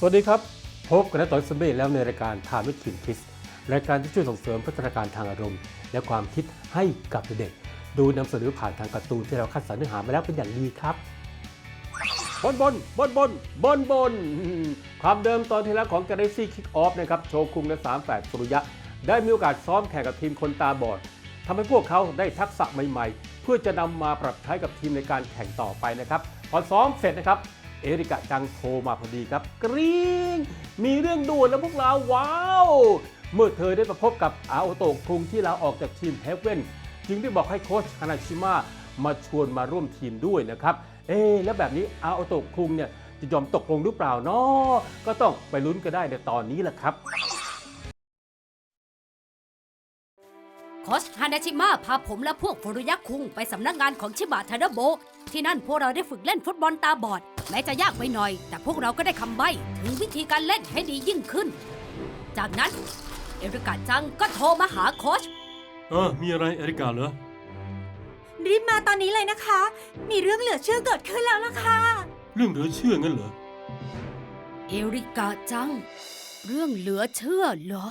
สวัสดีครับ พบกันนต่อยสมเบศแล้วในรายการทามิคินคิสรายการที่ช่วยส่งเสริมพัฒนาการทางอารมณ์ และความคิดให้กับเด็กดยนำเสนอผ่านทางการ์ตูนที่เราคัดสรรเนื้อหามาแล้วเป็นอย่างดีครับบนบนบนบนบนบนความเดิมตอนที่แล้วของ Galaxy Kick Off นะครับโชคุงและ 38 สุริยะ ได้มีโอกาสซ้อมแข่งกับทีมคนตาบอดทำให้พวกเขาได้ทักษะใหม่ๆ เพื่อจะนำมาปรับใช้กับทีมในการแข่งต่อไปนะครับพอซ้อมเสร็จนะครับ เอริกะจังโทรมาพอดีครับ กรี๊งมีเรื่องด่วนแล้วพวกเราว้าว เมื่อเธอได้มาพบกับอาโอโตะคุงที่ลาออกจากทีมเฮเว่นจึงได้บอกให้โค้ชฮานาชิมะมาชวนมาร่วมทีมด้วยนะครับ เอ๊แล้วแบบนี้อาโอโตะคุงเนี่ยจะยอมตกลงหรือเปล่าเนาะก็ต้องไปลุ้นกันได้ในตอนนี้แหละครับโคชฮานาชิมะพาผมและพวกฟรุยะคุงไปสำนักงานของชิบะทานาโบ ที่นั่นพวกเราได้ฝึกเล่นฟุตบอลตาบอด แม้จะยากไปหน่อย แต่พวกเราก็ได้คำใบ้ถึงวิธีการเล่นให้ดียิ่งขึ้น จากนั้น เอริกาจังก็โทรมาหาโคชเออ มีอะไรเอริกาเหรอ รีบมาตอนนี้เลยนะคะ มีเรื่องเหลือเชื่อเกิดขึ้นแล้วล่ะค่ะ เรื่องเหลือเชื่องั้นเหรอ เอริกาจัง เรื่องเหลือเชื่อเหรอ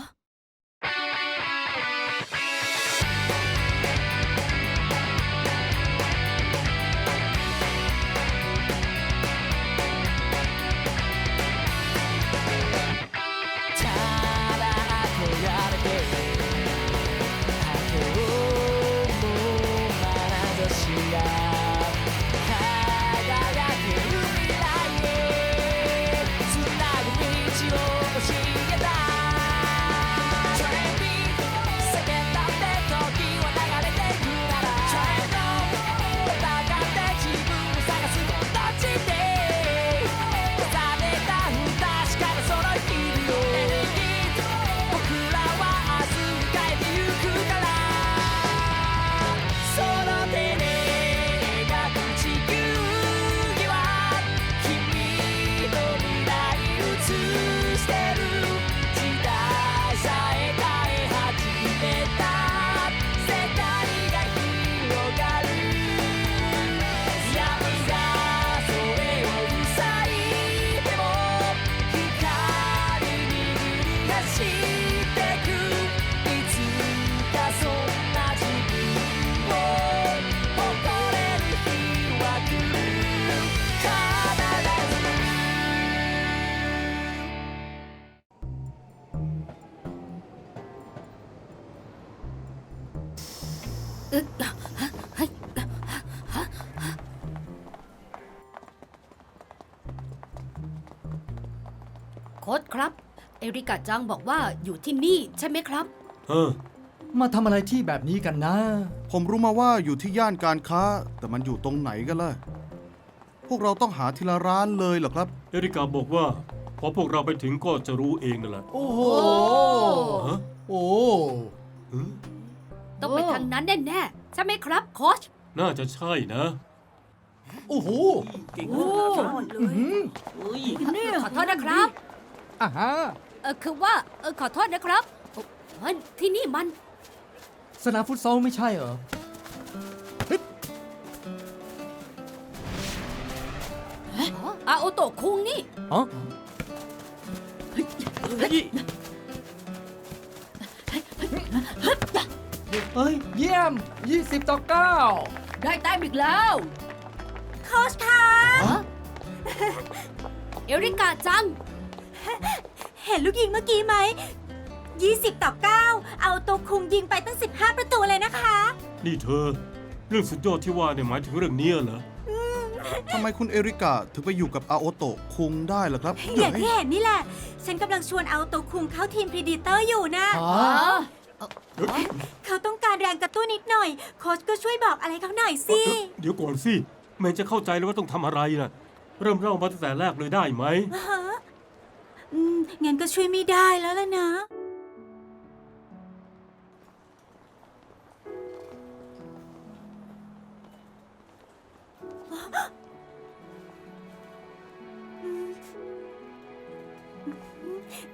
เอริกาจังบอกว่าอยู่ที่นี่ใช่ไหมครับ เออ มาทำอะไรที่แบบนี้กันนะ ผมรู้มาว่าอยู่ที่ย่านการค้า แต่มันอยู่ตรงไหนกันล่ะ พวกเราต้องหาทีละร้านเลยเหรอครับ เอริกาบอกว่า พอพวกเราไปถึงก็จะรู้เองนั่นแหละโอ้โห ฮะโอ้เออต้องไปทางนั้นแน่ๆใช่ไหมครับโค้ชน่าจะใช่นะ โอ้โหขอโทษนะครับอ่าฮะ เออคือว่าเออขอโทษนะครับเอ้ยที่นี่มัน สนามฟุตซอลไม่ใช่เหรออาโอโตะคุงนี่ ฮะเฮ้ย เยี่ยม 20 ต่อ 9 ได้แต้มอีกแล้ว โค้ชคะเอริกาจัง เห็นลูกยิงเมื่อกี้ไหม 20 ต่อ 9 เอาตัวคุงยิงไปตั้ง 15 ประตูเลยนะคะ นี่เธอ เรื่องสุดยอดที่ว่าเนี่ยหมายถึงเรื่องเนี้ยเหรอ ทำไมคุณเอริกาถึงไปอยู่กับอาโอโตะคุงได้ล่ะครับอย่างที่เห็นนี่แหละ ฉันกำลังชวนเอาตัวคุงเข้าทีมพรีดีเตอร์อยู่นะอ๋อเขาต้องการแรงกระตุ้นนิดหน่อย โค้ชก็ช่วยบอกอะไรเขาหน่อยสิ เดี๋ยวก่อนสิแม่จะเข้าใจแล้วว่าต้องทำอะไรนะเริ่มเล่ามาตั้งแต่แรกเลยได้ไหม ฮะ อืมงั้นก็ช่วยไม่ได้แล้วล่ะนะ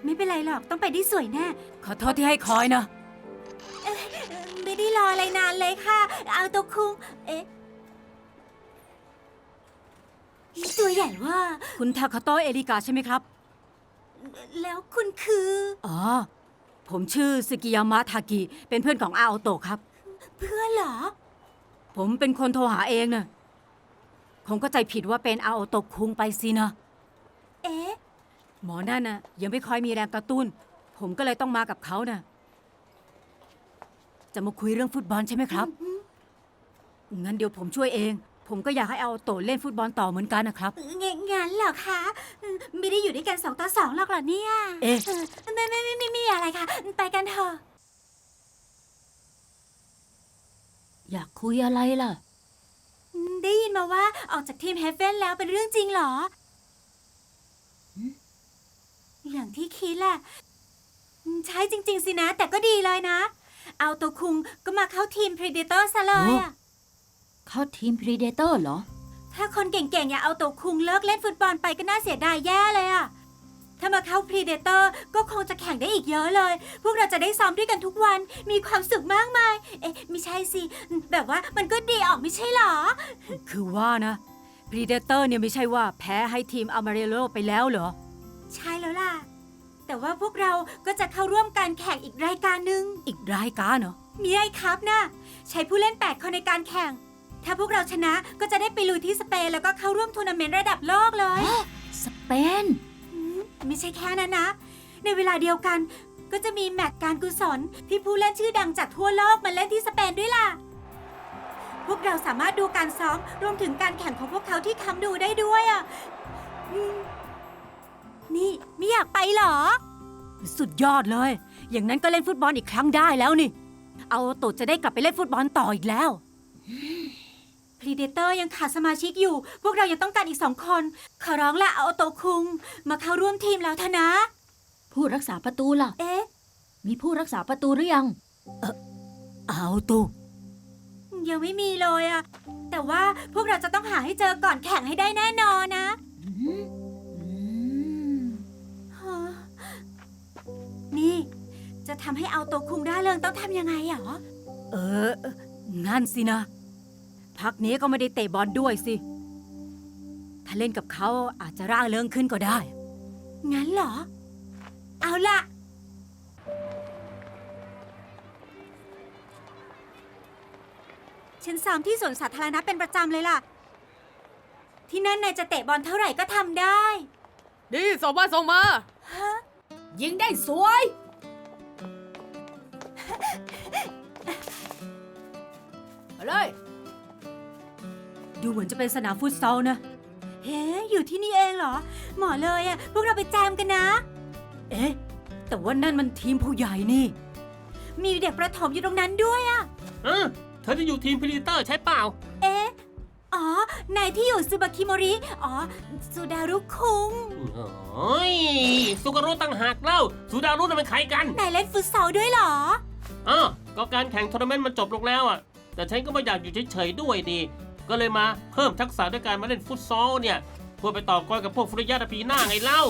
ไม่เป็นไรหรอกต้องไปได้สวยแน่ขอโทษที่ให้คอยนะไม่ได้รออะไรนานเลยค่ะ เอาตัวคุงเอ๊ะตัวใหญ่ว่า คุณทาคาโตะเอริกาใช่ไหมครับ แล้วคุณคือ อ๋อ ผมชื่อสกิยามะทากิ เป็นเพื่อนของอาโอโตะครับ เพื่อนเหรอ ผมเป็นคนโทรหาเองนะคงก็ใจผิดว่าเป็นอาโอโตะคุงไปสินะ เอ๊ะ หมอนั่นนะยังไม่ค่อยมีแรงกระตุ้น ผมก็เลยต้องมากับเขานะจะมาคุยเรื่องฟุตบอลใช่ไหมครับ งั้นเดี๋ยวผมช่วยเอง ผมก็อยากให้อาโอโตะเล่นฟุตบอลต่อเหมือนกันนะครับ งงั้นเหรอคะอืมไม่ได้อยู่ด้วยกันสองต่อสองหรอกเหรอเนี่ยเอ๊ะ ไม่ไม่ไม่ไม่ไม่มีอะไรค่ะ ไปกันเถอะ อยากคุยอะไรล่ะอืมได้ยินมาว่าออกจากทีมเฮฟเว่นแล้วเป็นเรื่องจริงเหรอ อย่างที่คิดแหละอืมใช่จริง ๆ สินะ แต่ก็ดีเลยนะ เอาตัวคุงก็มาเข้าทีม Predator ซะเลยอะ เข้าทีมพรีเดเตอร์เหรอ ถ้าคนเก่งๆ อย่าเอาตัวคุงเลิกเล่นฟุตบอลไปก็น่าเสียดายแย่เลยอะถ้ามาเข้า Predator ก็คงจะแข่งได้อีกเยอะเลย พวกเราจะได้ซ้อมด้วยกันทุกวัน มีความสุขมากมาย เอ๊ะไม่ใช่สิ แบบว่ามันก็ดีออกไม่ใช่เหรอ คือว่านะพรีเดเตอร์เนี่ยไม่ใช่ว่าแพ้ให้ทีมอ m มาเรโลไปแล้วเหรอ ใช่แล้วล่ะ แต่ว่าพวกเราก็จะเข้าร่วมการแข่งอีกรายการหนึ่งอีกรายการเหรอ มีไอ้ครับนะ ใช้ผู้เล่น 8 คนในการแข่ง ถ้าพวกเราชนะก็จะได้ไปลุยที่สเปนแล้วก็เข้าร่วมทัวร์นาเมนต์ระดับโลกเลย สเปนอืมไม่ใช่แค่นั้นนะ ในเวลาเดียวกัน ก็จะมีแมตช์การกุศลที่ผู้เล่นชื่อดังจากทั่วโลกมาเล่นที่สเปนด้วยล่ะ พวกเราสามารถดูการซ้อมรวมถึงการแข่งของพวกเขาที่คำดูได้ด้วยอะอืมนี่ไม่อยากไปเหรอ สุดยอดเลย อย่างนั้นก็เล่นฟุตบอลอีกครั้งได้แล้วนี่ เอาโตะจะได้กลับไปเล่นฟุตบอลต่ออีกแล้ว พรีเดเตอร์ยังขาดสมาชิกอยู่ พวกเรายังต้องการอีกสองคน ขอร้องละเอาโตคุง มาเข้าร่วมทีมแล้วเถอะนะ ผู้รักษาประตูล่ะ เอ๊ะ มีผู้รักษาประตูหรือยัง เอาโตะยังไม่มีเลยอะแต่ว่าพวกเราจะต้องหาให้เจอก่อนแข่งให้ได้แน่นอนนะอืมอืมฮะนี่ จะทำให้เอาโตคุงร่าเริงต้องทำยังไงเหรอ เออเอองั้นสินะ พักนี้ก็ไม่ได้เตะบอลด้วยสิ ถ้าเล่นกับเขาอาจจะร่าเริงขึ้นก็ได้ งั้นเหรอ เอาล่ะ ฉันซ้อมที่สวนสาธารณะเป็นประจำเลยล่ะ ที่นั่นนายจะเตะบอลเท่าไหร่ก็ทำได้ ดีส่งมาส่งมาฮะยิงได้สวยมาเลย ดูเหมือนจะเป็นสนามฟุตซอลนะ เฮ้อยู่ที่นี่เองเหรอ หมอเลยอะพวกเราไปแจมกันนะ เอ๊ะ แต่ว่านั่นมันทีมผู้ใหญ่นี่ มีเด็กประถมอยู่ตรงนั้นด้วยอะเออเธอจะอยู่ทีมพลีเตอร์ใช่เปล่า เอ๊ะ อ๋อ นายที่อยู่ซูบาคิโมริ อ๋อ สุดารุคุง โอ้ยสุการุตั้งหากเล่าสุดารุน่ะเป็นใครกันนายเล่นฟุตซอลด้วยเหรออ้าวก็การแข่งทัวร์นาเมนต์มันจบลงแล้วอะ แต่ฉันก็ไม่อยากอยู่เฉยๆด้วยดี ก็เลยมาเพิ่มทักษะด้วยการมาเล่นฟุตซอลเนี่ยเพื่อไปต่อกรกับพวกฟุริยะในปีหน้าไงเล่า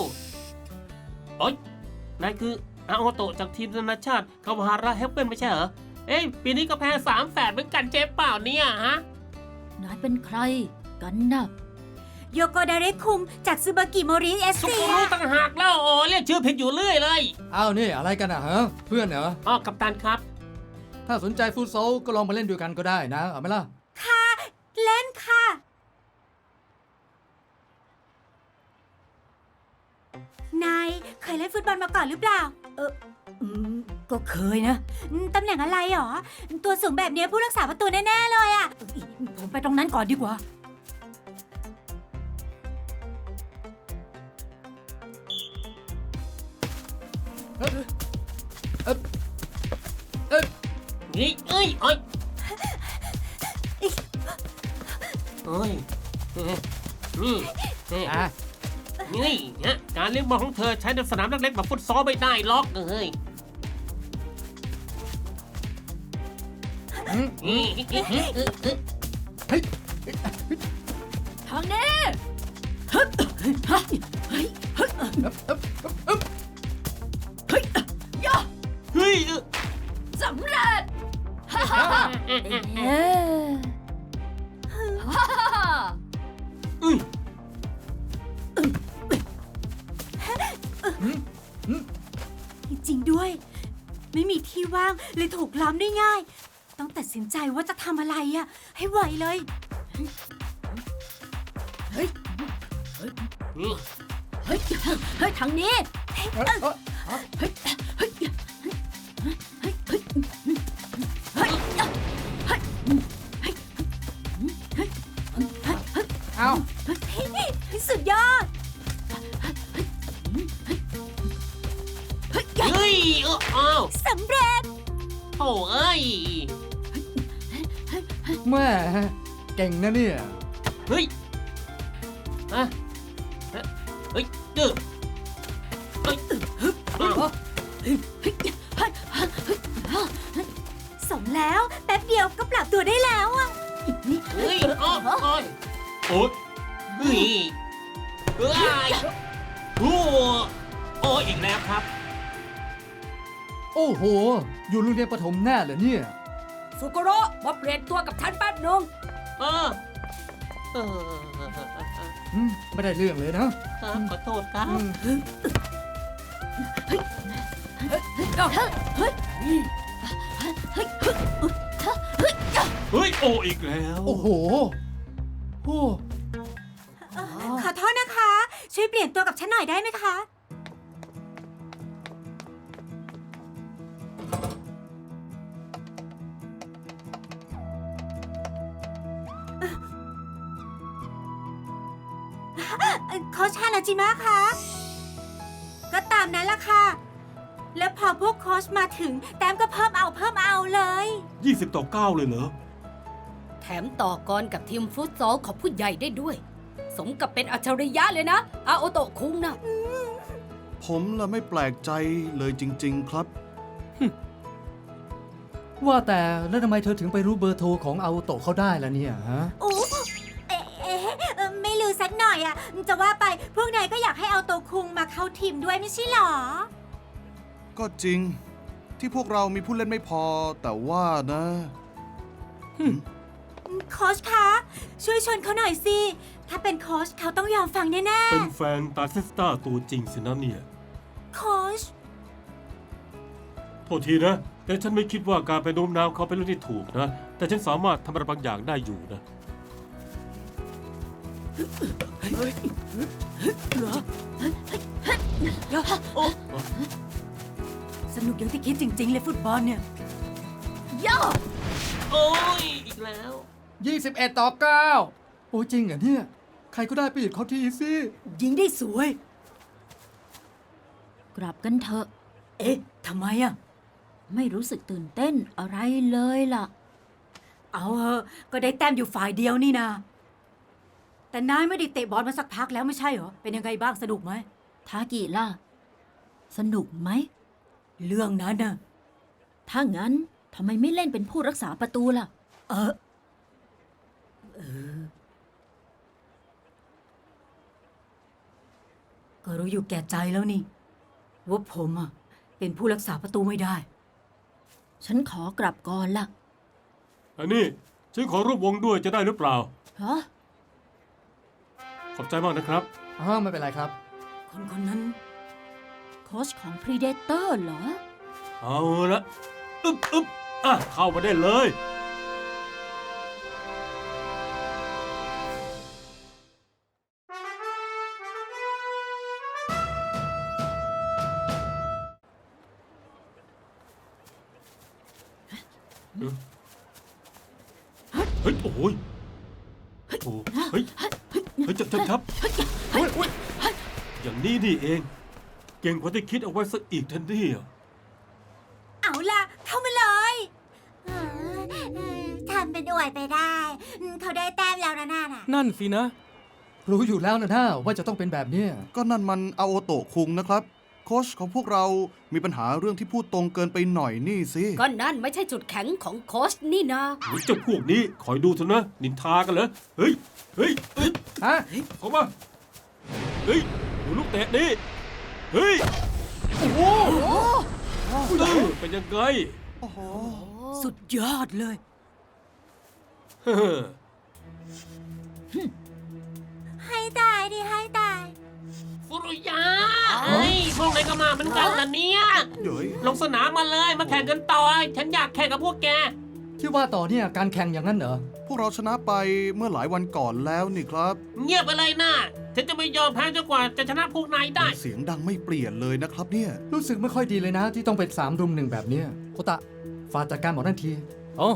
โอ๊ยนายคืออาโอโตะจากทีมนานาชาติคาวาฮาระเฮปเปิลไม่ใช่เหรอ เอ้ยปีนี้ก็แพ้สามแฝดเหมือนกันเจ๊เปล่าเนี่ยฮะ นายเป็นใครกันนะโยโกดาเรคุงจากซูบากิโมริเอสสุซีการุตั้งหากเล่าโอ้เรียกชื่อผิดอยู่เรื่อยเลยอ้าวนี่อะไรกันอะฮะเพื่อนเหรอ อ๋อกัปตันครับ ถ้าสนใจฟุตซอลก็ลองมาเล่นด้วยกันก็ได้นะ เอาไหมล่ะ ฟุตบอลมาก่อนหรือเปล่าเอืมก็เคยนะอืมตำแหน่งอะไรหรอ ตัวสูงแบบเนี้ยผู้รักษาประตูแน่ๆเลยอะผมไปตรงนั้นก่อนดีกว่านี่เอ้ยเอ้ยเอ้ยเอ้ยนี่เอ้ยอะ นี่ฮะการเลี้ยงบอลของเธอใช้ในสนามเล็กๆแบบฟุตซอลไม่ได้ล็อกเอ้ยอืมนี่ทางนี้เฮ้ยสำเร็จฮ่าฮ่าฮ่าฮ่าฮ่า ด้วย ไม่มีที่ว่างเลยถูกล้อมได้ง่าย ต้องตัดสินใจว่าจะทำอะไรอะให้ไวเลยนี่เฮ้ย เฮ้ยทางนี้เอ้ยเอ้ย เฮ้ย เฮ้ย เฮ้ย เฮ้ย เฮ้ย เฮ้ย เฮ้ยเอาสุดยอดเฮ้ย เฮ้ย เอออ้าวสำเร็จ โถ่เอ้ย แม่เก่งนะเนี่ย เฮ้ยอะเฮ้ยเด้อเฮ้ยอ้าวสมแล้วแป๊บเดียวก็ปรับตัวได้แล้วอะเฮ้ยอ้าวโอ้ยโอ๊ยเฮ้ยเฮ้ยโอ้โอ้ยอีกแล้วครับ โอ้โห อยู่โรงเรียนประถมแน่เหรอเนี่ย สุโกโระมาเปลี่ยนตัวกับฉันแป๊บหนึง เออเอออืมไม่ได้เรื่องเลยนะ ครับขอโทษครับอืมเฮ้ย โออีกแล้วโอ้โหโอ้ ขอโทษนะคะ ช่วยเปลี่ยนตัวกับฉันหน่อยได้ไหมคะ โค้ชฮานาจิมะคะ ก็ตามนั้นละค่ะ แล้วพอพวกโค้ชมาถึง แต้มก็เพิ่มเอาเพิ่มเอาเลย 20 ต่อ 9 เลยเหรอ แถมต่อกรกับทีมฟุตซอลของผู้ใหญ่ได้ด้วย สมกับเป็นอัจฉริยะเลยนะ อาโอโตะคุงนะ ผมละไม่แปลกใจเลยจริง ๆ ครับ ว่าแต่แล้วทำไมเธอถึงไปรู้เบอร์โทรของอาโอโตะเขาได้ล่ะเนี่ยฮะ โอ้เอยอะจะว่าไปพวกนายก็อยากให้เอาตัวคุงมาเข้าทีมด้วยไม่ใช่หรอ ก็จริง ที่พวกเรามีผู้เล่นไม่พอ แต่ว่านะ โค้ชคะ ช่วยชวนเขาหน่อยสิ ถ้าเป็นโค้ชเขาต้องยอมฟังแน่เป็นแฟนตาเซสตาตัวจริงสินะเนี่ย ๆโค้ชโทษทีนะ แต่ฉันไม่คิดว่าการไปโน้มน้าวเขาเป็นเรื่องที่ถูกนะ แต่ฉันสามารถทำอะไรบางอย่างได้อยู่นะ สนุกอย่างที่คิดจริง ๆ เลยฟุตบอลเนี่ยย่อโอ้ยอีกแล้ว 21 ต่อ 9 โอ้จริงเหรอเนี่ย ใครก็ได้ไปหยุดเขาทีสิยิงได้สวย กลับกันเถอะ เอ๊ะทำไมอะ ไม่รู้สึกตื่นเต้นอะไรเลยล่ะ เอาเถอะก็ได้แต้มอยู่ฝ่ายเดียวนี่นา แต่นายไม่ได้เตะบอลมาสักพักแล้วไม่ใช่เหรอ เป็นยังไงบ้างสนุกไหม ทากิล่ะ สนุกไหม เรื่องนั้นน่ะ ถ้างั้นทำไมไม่เล่นเป็นผู้รักษาประตูล่ะ เออ เออ ก็รู้อยู่แก่ใจแล้วนี่ ว่าผมอะ เป็นผู้รักษาประตูไม่ได้ ฉันขอกลับก่อนล่ะ อันนี้ฉันขอร่วมวงด้วยจะได้หรือเปล่า ฮะ ขอบใจมากนะครับ อ้าวไม่เป็นไรครับ คนคนนั้น โค้ชของพรีเดเตอร์เหรอ เอาละอึ๊บอึ๊บอะเข้ามาได้เลย เฮ้ย โอ้ยโอ้เฮ้ย เฮ้ยจับจับจับเฮ้ยเฮ้ยอย่างนี้นี่เอง เก่งกว่าที่คิดเอาไว้สักอีกทันทีอะเอาล่ะ เข้ามาเลยทำเป็นอวยไปได้เขาได้แต้มแล้วนะน่าน่ะ นั่นสินะ รู้อยู่แล้วนะท่าว่าจะต้องเป็นแบบเนี้ยก็นั่นมันอาโอโตะคุงนะครับ โค้ชของพวกเรามีปัญหาเรื่องที่พูดตรงเกินไปหน่อยนี่สิก็นั่นไม่ใช่จุดแข็งของโค้ชนี่นะเฮ้ยเจ้าพวกนี้คอยดูเถอะนะ นินทากันเหรอ เฮ้ย เฮ้ยเฮ้ยฮะเข้ามา เฮ้ยดูลูกเตะนี่ เฮ้ย โอ้โหเออเป็นยังไง โอ้โหสุดยอดเลย เฮ้อให้ตายดิให้ตาย ฟุฟุรุยะเฮ้ยพวกนายก็มาเหมือนกันนะเนี่ยเดี๋ยวลงสนามมาเลยมาแข่งกันต่อ ฉันอยากแข่งกับพวกแก ที่ว่าต่อเนี่ยการแข่งอย่างนั้นเหรอ พวกเราชนะไปเมื่อหลายวันก่อนแล้วนี่ครับ เงียบไปเลยนะฉันจะไม่ยอมแพ้จนกว่าจะชนะพวกนายได้ เสียงดังไม่เปลี่ยนเลยนะครับเนี่ย รู้สึกไม่ค่อยดีเลยนะ ที่ต้องเป็นสามรุมหนึ่งแบบเนี้ยโคตะฝากจัดการหมอนั่นทีอ๋อ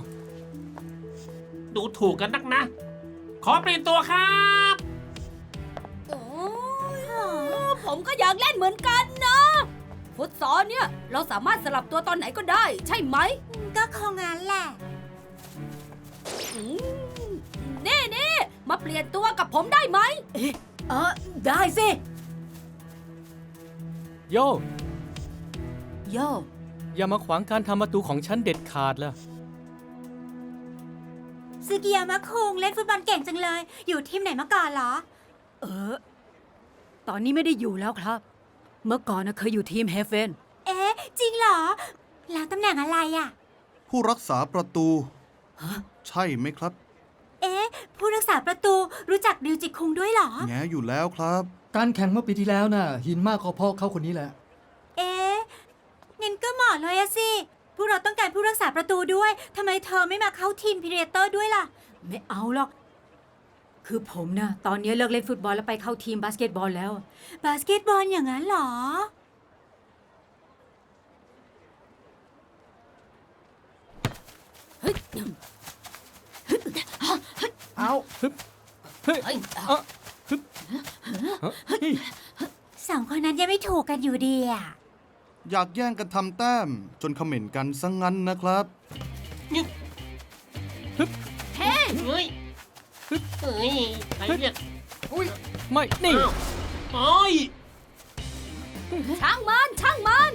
ดูถูกกันนักนะ ขอเปลี่ยนตัวครับโอ้ย ผมก็อยากเล่นเหมือนกันนะ ฟุตซอลเนี่ย เราสามารถสลับตัวตอนไหนก็ได้ ใช่ไหมก็คงงั้นแหละอืมนี่นี่มาเปลี่ยนตัวกับผมได้ไหม เออได้สิ โยโยอย่ามาขวางการทำประตูของฉันเด็ดขาดล่ะ ซึกิยามะคุงเล่นฟุตบอลเก่งจังเลย อยู่ทีมไหนมาก่อนเหรอ เออ ตอนนี้ไม่ได้อยู่แล้วครับ เมื่อก่อนนะเคยอยู่ทีมเฮเฟน เอ๊ะ จริงเหรอ แล้วตำแหน่งอะไรอะ ผู้รักษาประตู ใช่ไหมครับ เอ๊ะ ผู้รักษาประตูรู้จักริวจิคุงด้วยเหรอ แงอยู่แล้วครับ การแข่งเมื่อปีที่แล้วน่ะ หินมากก็เพราะเขาคนนี้แหละ เอ๊ะงั้นก็เหมาะเลยอะสิ พวกเราต้องการผู้รักษาประตูด้วย ทำไมเธอไม่มาเข้าทีมพีเรเตอร์ด้วยล่ะ ไม่เอาหรอก คือผมนะตอนนี้เลิกเล่นฟุตบอลแล้วไปเข้าทีมบาสเกตบอลแล้ว บาสเกตบอลอย่างนั้นเหรอเฮ้ยเอาเฮ้ยเฮ้ยเฮ้ยสองคนนั้นยังไม่ถูกกันอยู่ดีอะอยากแย่งกันทำแต้ม จนคอมเมนต์กันซะงงั้นนะครับ ใครเรียกไม่นี่อ้าวโอ้ยช่างมันช่างมัน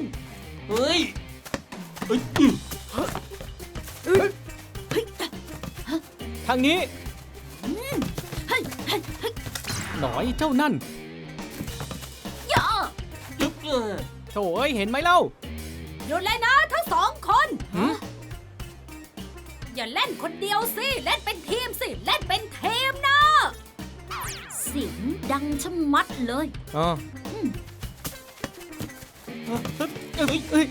เฮ้ยเฮ้ยอื้อทางนี้หน่อยเจ้านั่นยึบเออโถเอ้ยเห็นไหมเล่า หยุดเลยนะทั้งสองคนหืม อย่าเล่นคนเดียวสิ เล่นเป็นทีมสิ เล่นเป็นทีมนะ เสียงดังชะมัดเลย อ๋อเอ้ยเอ้ย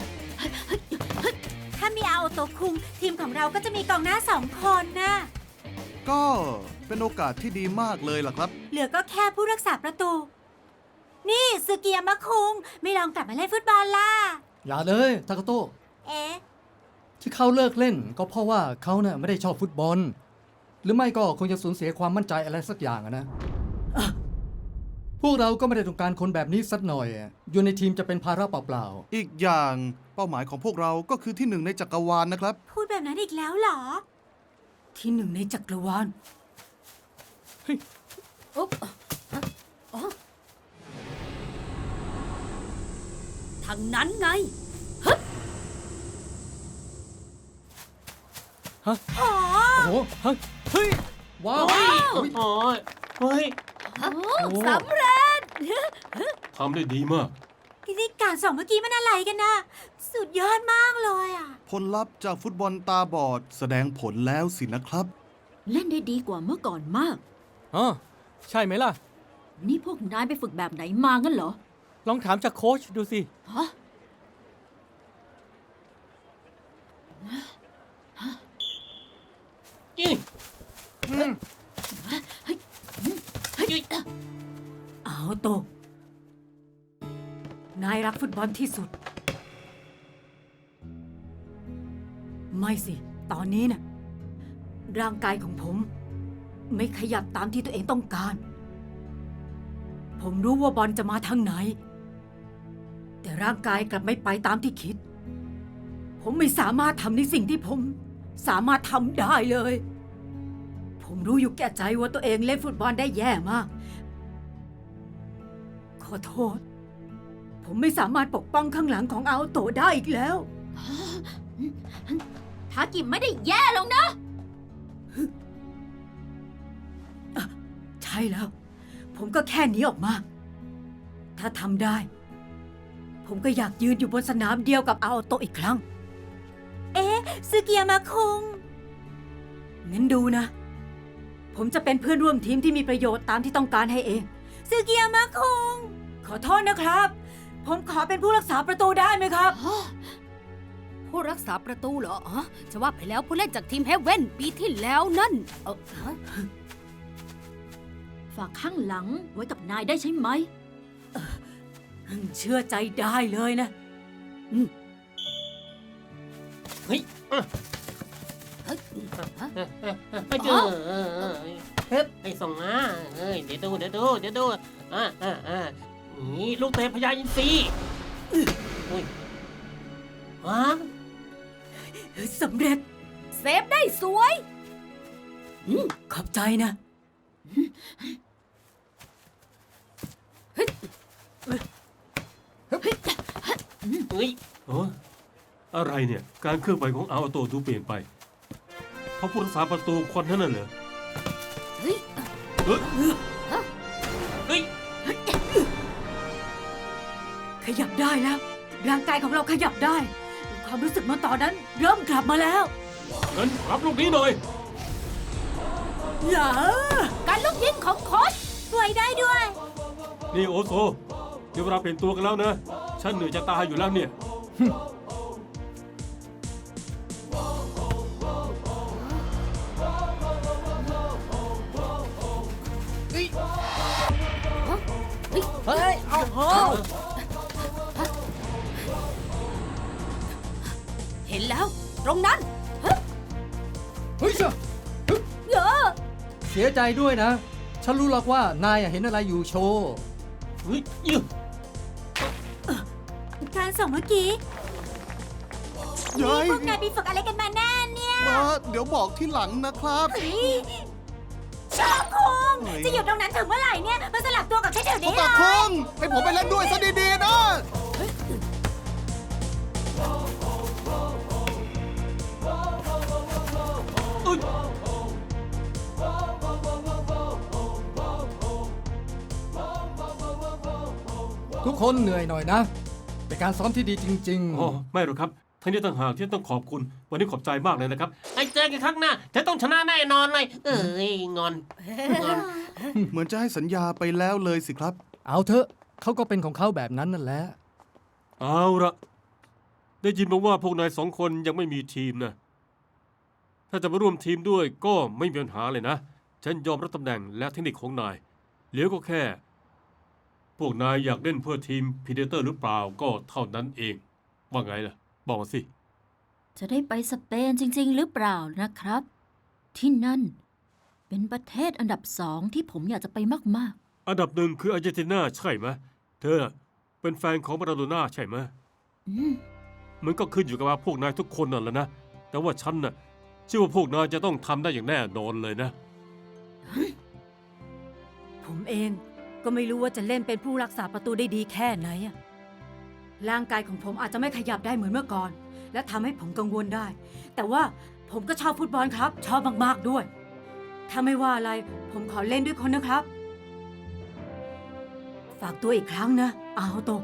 ถ้ามีอาโอโตคุง ทีมของเราก็จะมีกองหน้าสองคนนะ ก็เป็นโอกาสที่ดีมากเลยล่ะครับ เหลือก็แค่ผู้รักษาประตู นี่ซึกิยามะคุง ไม่ลองกลับมาเล่นฟุตบอลล่ะ อย่าเลยทาคาโตะเอ๊ะ ที่เขาเลิกเล่น ก็เพราะว่าเขาเนี่ยไม่ได้ชอบฟุตบอล หรือไม่ก็คงจะสูญเสียความมั่นใจอะไรสักอย่างอะนะอะ พวกเราก็ไม่ได้ต้องการคนแบบนี้สักหน่อยอะอยู่ในทีมจะเป็นภาระเปล่าอีกอย่างเป้าหมายของพวกเราก็คือที่หนึ่งในจักรวาลนะครับ พูดแบบนั้นอีกแล้วเหรอ ที่หนึ่งในจักรวาลเฮ้ยอุ๊บอ๋อทางนั้นไงๆโอ้โหเฮ้ยเฮ้ย ว้าว โอ้ยโอ้ยเฮ้ย สำเร็จทำได้ดีมาก นี่การสองเมื่อกี้มันอะไรกันนะ สุดยอดมากเลยอะ ผลลัพธ์จากฟุตบอลตาบอดแสดงผลแล้วสินะครับ เล่นได้ดีกว่าเมื่อก่อนมาก อ๋อใช่ไหมล่ะ นี่พวกนายไปฝึกแบบไหนมางั้นเหรอ ลองถามจากโค้ชดูสิ ฮะยี่ยี่ เอาโตะนายรักฟุตบอลที่สุด ไม่สิ ตอนนี้นะ่ะ ร่างกายของผม ไม่ขยับตามที่ตัวเองต้องการ ผมรู้ว่าบอลจะมาทางไหน แต่ร่างกายกลับไม่ไปตามที่คิด ผมไม่สามารถทำในสิ่งที่ผม สามารถทำได้เลย ผมรู้อยู่แก่ใจว่าตัวเองเล่นฟุตบอลได้แย่มาก ขอโทษ ผมไม่สามารถปกป้องข้างหลังของอาโตะได้อีกแล้ว ทากิไม่ได้แย่ลงนะ ใช่แล้ว ผมก็แค่หนีออกมา ถ้าทำได้ ผมก็อยากยืนอยู่บนสนามเดียวกับอาโตะอีกครั้ง เอ๊ะซึกิยามะคุงงั้นดูนะ ผมจะเป็นเพื่อนร่วมทีมที่มีประโยชน์ตามที่ต้องการให้เองซึกิยามะคุง ขอโทษนะครับ ผมขอเป็นผู้รักษาประตูได้ไหมครับ ผู้รักษาประตูเหรออ๋อจะว่าไปแล้วผู้เล่นจากทีมเฮเว่นปีที่แล้วนั่น เออฮะฝากข้างหลังไว้กับนายได้ใช่ไหม เชื่อใจได้เลยนะ เฮ้ย เออเฮ้ยฮะเอเฮ้ยไอ้ส่งมาเอ้ยเดี๋ยวดูเดี๋ยวดูเดี๋ยวดูอ่าอ่าอ่านี่ลูกเตะพญาอินทรีอุ้ยฮะสำเร็จ เซฟได้สวยขอบใจนะเฮ้ยเอออะไรเนี่ย การเคลื่อนไหวของอาโตดูเปลี่ยนไป เพราะผู้รักษาประตูคนนั้นน่ะเหรอเฮ้ยเฮ้ยเฮ้ยขยับได้แล้ว ร่างกายของเราขยับได้ ความรู้สึกเมื่อตอนนั้น เริ่มกลับมาแล้วงั้นรับลูกนี้หน่อยเหรอการลูกยิงของโค้ชป่วยได้ด้วย นี่โอโซเดี๋ยวเวลาเปลี่ยนตัวกันแล้วนะ ฉันเหนื่อยจะตายอยู่แล้วเนี่ย เฮ้ย เอาโหเห็นแล้ว ตรงนั้นเฮ้ยเจ้าเยอะเสียใจด้วยนะ ฉันรู้หรอกว่านายอะเห็นอะไรอยู่โชว์เฮ้ยยืดการส่งเมื่อกี้เย้ยพวกนายไปฝึกอะไรกันมาแน่เนี่ยมาเดี๋ยวบอกที่หลังนะครับ ชอบคุงจะอยู่ตรงนั้นถึงเมื่อไหร่เนี่ยมาสลับตัวกับฉันเดี๋ยวโอนี้ตาเลคุยงให้ผมไปเล่นด้วยซะดีๆนะทุกคนเหนื่อยหน่อยนะ เป็นการซ้อมที่ดีจริงอ๋อไม่หรอกครับ ทั้งนี้ต่างหากที่ต้องขอบคุณ วันนี้ขอบใจมากเลยนะครับ ไอ้เจอกันครั้งหน้าฉันต้องชนะแน่นอนเลย เอ้ยงอนงอน เหมือนจะให้สัญญาไปแล้วเลยสิครับๆเอาเถอะเขาก็เป็นของเขาแบบนั้นนั่นแหละ เอาละได้ยินมาว่าพวกนายสองคนยังไม่มีทีมนะ ถ้าจะมาร่วมทีมด้วยก็ไม่มีปัญหาเลยนะ ฉันยอมรับตำแหน่งและเทคนิคของนาย เหลือก็แค่ พวกนายอยากเล่นเพื่อทีมพีเดเตอร์หรือเปล่าก็เท่านั้นเอง ว่าไงล่ะ บอกมาสิ จะได้ไปสเปนจริง ๆ หรือเปล่านะครับ ที่นั่น เป็นประเทศอันดับสองที่ผมอยากจะไปมาก อันดับหนึ่งคืออาร์เจนตินาใช่ไหมเธอเป็นแฟนของมาราโดน่าใช่ไหมๆ อืม มันก็ขึ้นอยู่กับว่าพวกนายทุกคนนั่นแหละนะ แต่ว่าฉันน่ะเชื่อว่าพวกนายจะต้องทำได้อย่างแน่นอนเลยนะ ผมเองก็ไม่รู้ว่าจะเล่นเป็นผู้รักษาประตูได้ดีแค่ไหนอะ ร่างกายของผมอาจจะไม่ขยับได้เหมือนเมื่อก่อน และทำให้ผมกังวลได้ แต่ว่าผมก็ชอบฟุตบอลครับ ชอบมากๆด้วย ถ้าไม่ว่าอะไร ผมขอเล่นด้วยคนนะครับ ฝากตัวอีกครั้งนะอาโตะ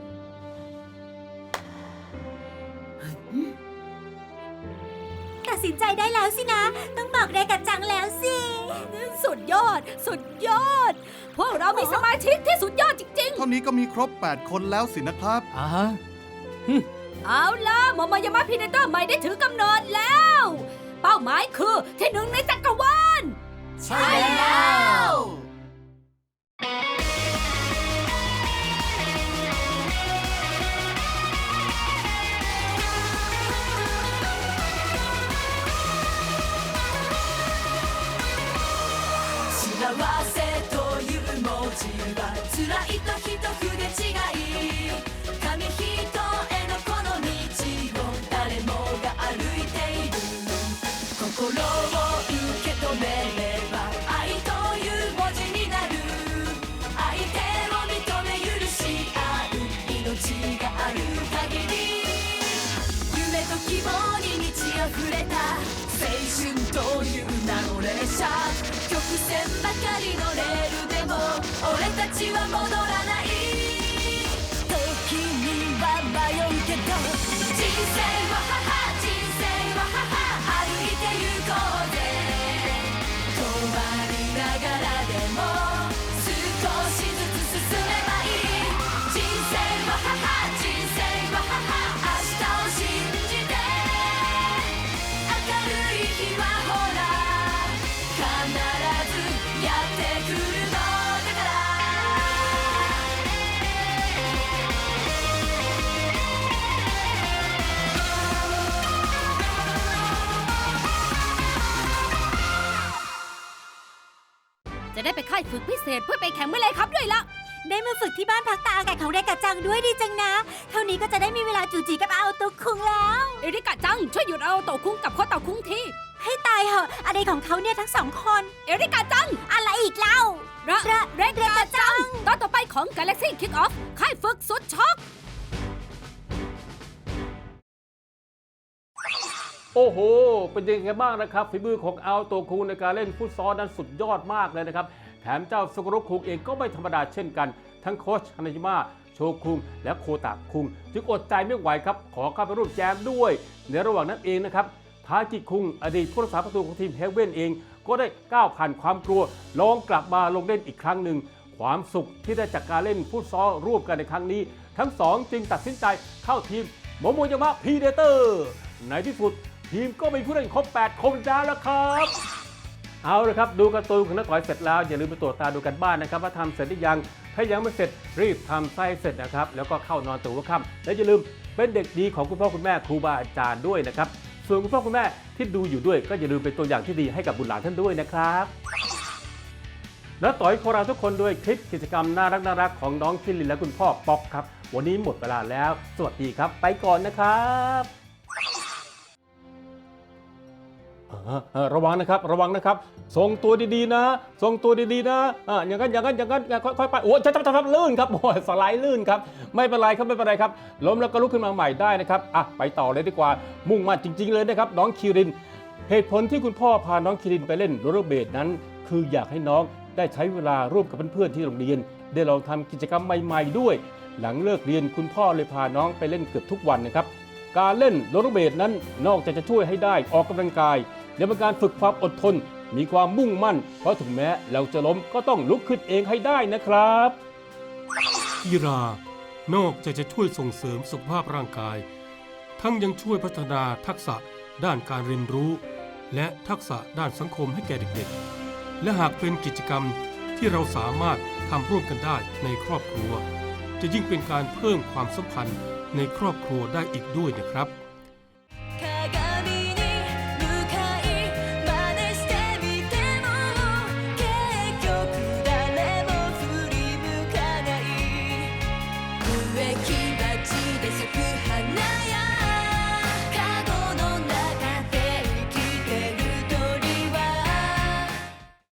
ตัดสินใจได้แล้วสินะ ต้องบอกเรกับจังแล้วสิ สุดยอด สุดยอด พวกเรามีสมาชิกที่สุดยอดจริงเท่านี้ก็มีครบ 8 คนแล้วสินะครับ อ่าฮะๆ เอาล่ะมามายามาพีเดเตอร์ใหม่ได้ถือกำเนิดแล้ว เป้าหมายคือที่หนึ่งในจักรวาล ใช่แล้ว 幸せという文字は辛いと 溢れた青春という名の列車。曲線ばかりのレールでも俺たちは戻らない。ายฝึกพิเศษเพื่อไปแข่งเมื่อไรครับด้วยละได้มาฝึกที่บ้านพักตากอากาศของเรกะจังด้วยดีจังนะ เท่านี้ก็จะได้มีเวลาจูจีกับอาโตคุงแล้ว เอริกะจังช่วยหยุดเอาโตคุงกับโคเต่าคุงทีให้ตายเหอะอะไรของเขาเนี่ยทั้งสองคน เอริกะจังอะไรอีกเล่าระระเรกะจังตอนต่อไปของ Galaxy Kick Off ค่ายฝึกสุดช็อกโอ้โห เป็นยังไงบ้างนะครับฝีมือของอัลโตคุงในการเล่นฟุตซอลนั้นสุดยอดมากเลยนะครับ แถมเจ้าสุกรุคุงเองก็ไม่ธรรมดาเช่นกัน ทั้งโคชฮานาจิมะโชคุง และโคตะคุง จึงอดใจไม่ไหวครับ ขอเข้าไปร่วมแจมด้วย ในระหว่างนั้นเองนะครับทาจิคุง อดีตผู้รักษาประตูของทีมเฮเว่นเอง ก็ได้ก้าวผ่านความกลัวลองกลับมาลงเล่นอีกครั้งหนึ่งความสุขที่ได้จากการเล่นฟุตซอลร่วมกันในครั้งนี้ ทั้งสองจึงตัดสินใจเข้าทีมโมโมยามะพีเดเตอร์ ในที่สุดทีมก็มีผู้เล่นครบ 8 คนแล้วละครับ เอาละครับดูการ์ตูนของนักต่อยเสร็จแล้วอย่าลืมไปตรวจตาดูกันบ้านนะครับว่าทำเสร็จหรือยังถ้ายังไม่เสร็จรีบทำไส้เสร็จนะครับแล้วก็เข้านอนตื่นค่ำและอย่าลืมเป็นเด็กดีของคุณพ่อคุณแม่ครูบาอาจารย์ด้วยนะครับส่วนคุณพ่อคุณแม่ที่ดูอยู่ด้วย ก็อย่าลืมเป็นตัวอย่างที่ดีให้กับบุตรหลานท่านด้วยนะครับและต่อยโคราทุกคนด้วยคลิปกิจกรรมน่ารักน่ารักของน้องคิรินและคุณพ่อป๊อกครับ วันนี้หมดเวลาแล้ว สวัสดีครับ ไปก่อนนะครับ ระวังนะครับ ระวังนะครับ ทรงตัวดีๆนะ ทรงตัวดีๆนะอ่าอย่างนั้นอย่างนั้นอย่างนั้นค่อยๆไปโอ้ยชับชับชับลื่นครับโอ้ยสไลด์ลื่นครับ ไม่เป็นไรครับไม่เป็นไรครับ ล้มแล้วก็ลุกขึ้นมาใหม่ได้นะครับอะไปต่อเลยดีกว่า มุ่งมั่นจริง ๆเลยนะครับน้องคิริน เหตุผลที่คุณพ่อพาน้องคิรินไปเล่นโรลเลอร์เบดนั้น คืออยากให้น้องได้ใช้เวลาร่วมกับเพื่อนๆที่โรงเรียน ได้ลองทำกิจกรรมใหม่ๆด้วย หลังเลิกเรียนคุณพ่อเลยพาน้องไปเล่นเกือบทุกวันนะครับการเล่นโรลเลอร์เบดนั้นนอกจากจะช่วยให้ได้ออกกำลังกาย ยังเป็นการฝึกความอดทน มีความมุ่งมั่น เพราะถึงแม้เราจะล้มก็ต้องลุกขึ้นเองให้ได้นะครับ กีฬานอกจากจะช่วยส่งเสริมสุขภาพร่างกาย ทั้งยังช่วยพัฒนาทักษะด้านการเรียนรู้ และทักษะด้านสังคมให้แก่เด็กๆ และหากเป็นกิจกรรมที่เราสามารถทำร่วมกันได้ในครอบครัว จะยิ่งเป็นการเพิ่มความสัมพันธ์ในครอบครัวได้อีกด้วยนะครับ